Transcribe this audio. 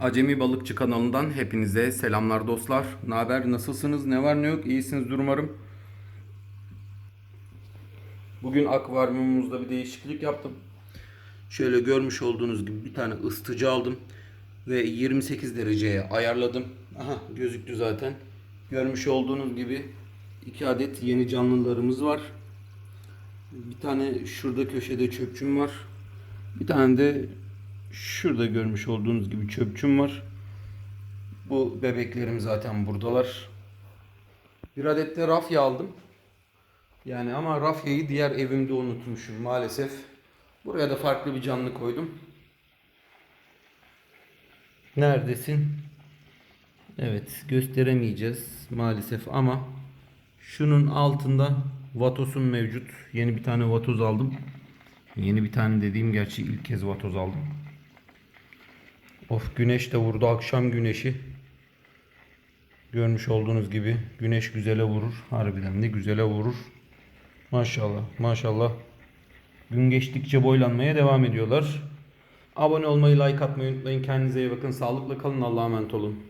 Acemi Balıkçı kanalından hepinize selamlar dostlar. Ne haber? Nasılsınız? Ne var ne yok? İyisinizdir umarım. Bugün akvaryumumuzda bir değişiklik yaptım. Şöyle görmüş olduğunuz gibi bir tane ısıtıcı aldım ve 28 dereceye ayarladım. Aha gözüktü zaten. Görmüş olduğunuz gibi iki adet yeni canlılarımız var. Bir tane şurada köşede çöpçüm var. Bir tane de şurada görmüş olduğunuz gibi çöpçüm var. Bu bebeklerim zaten buradalar. Bir adet de rafya aldım. Yani ama rafyayı diğer evimde unutmuşum maalesef. Buraya da farklı bir canlı koydum. Neredesin? Evet gösteremeyeceğiz maalesef ama şunun altında vatosum mevcut. Yeni bir tane vatoz aldım. Yeni bir tane dediğim gerçi ilk kez vatoz aldım. Of güneş de vurdu akşam güneşi. Görmüş olduğunuz gibi güneş güzele vurur. Harbiden de güzele vurur. Maşallah maşallah. Gün geçtikçe boylanmaya devam ediyorlar. Abone olmayı, like atmayı unutmayın. Kendinize iyi bakın. Sağlıkla kalın. Allah'a emanet olun.